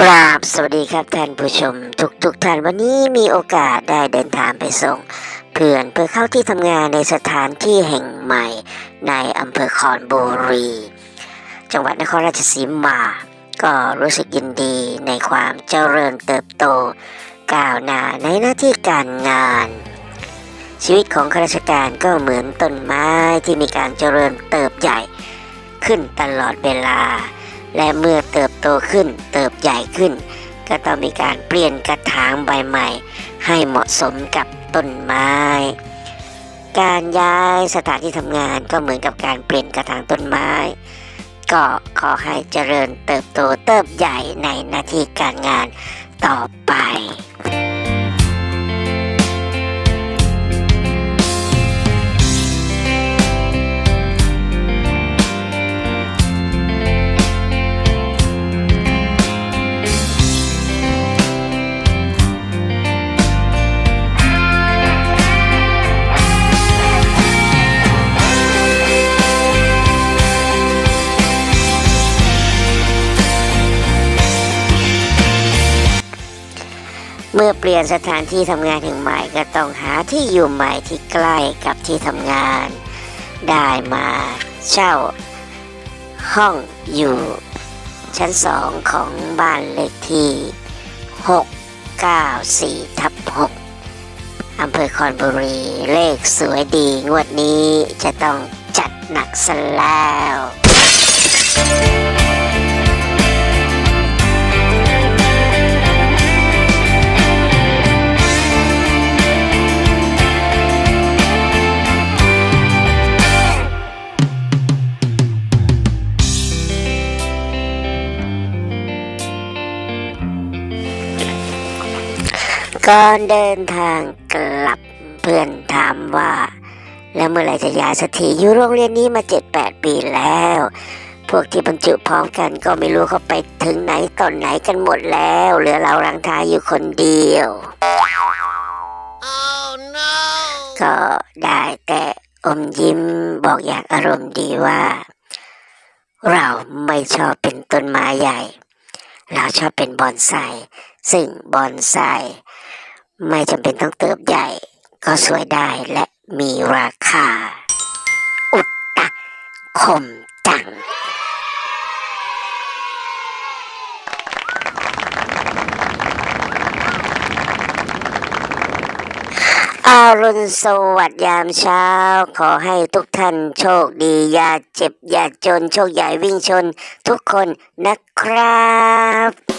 กราบสวัสดีครับท่านผู้ชม ทุกทุกๆท่านวันนี้มีโอกาสได้เดินทางไปส่ง เพื่อนเพื่อเข้าที่ทำงานในสถานที่แห่งใหม่ ในอำเภอคอนบุรี จังหวัดนครราชสีมา ก็รู้สึกยินดีในความเจริญเติบโต ก้าวหน้าในหน้าที่การงาน ชีวิตของข้าราชการก็เหมือนต้นไม้ที่มีการเจริญเติบใหญ่ ขึ้นตลอดเวลา และเมื่อเติบโตขึ้นเติบใหญ่ขึ้น ก็ต้องมีการเปลี่ยนกระถางใบใหม่ ให้เหมาะสมกับต้นไม้ การย้ายสถานที่ทำงานก็เหมือนกับการเปลี่ยนกระถางต้นไม้ ก็ขอให้เจริญเติบโตเติบใหญ่ในหน้าที่การงานต่อ เมื่อเปลี่ยนสถานที่ทำงานแห่งใหม่ก็ต้องหาที่อยู่ใหม่ที่ใกล้กับที่ทำงาน ได้มาเช่า ห้องอยู่ชั้นสองของบ้านเลขที่ 694ทับ6อำเภอคอนบุรี เลขสวยดีงวดนี้จะต้องจัดหนักซะแล้ว ก่อนเดินทางกลับเพื่อนถามว่า แล้วเมื่อไหรจะย้ายสักทีอยู่โรงเรียนนี้มาเจ็ดแปดปีแล้ว พวกที่บรรจุพร้อมกันก็ไม่รู้เขาไปถึงไหนตอนไหนกันหมดแล้ว เหลือเรารังทายอยู่คนเดียว Oh no! ก็ได้แต่อมยิ้มบอกอย่างอารมณ์ดีว่า เราไม่ชอบเป็นต้นไม้ใหญ่ เราชอบเป็นบอนไซซึ่งบอนไซ ไม่จำเป็นต้องเติบใหญ่ ก็สวยได้และมีราคา อุตตะคมจัง อารุณสวัสดิ์ยามเช้า ขอให้ทุกท่านโชคดี อย่าเจ็บ อย่าจน โชคใหญ่วิ่งชน ทุกคนนะครับ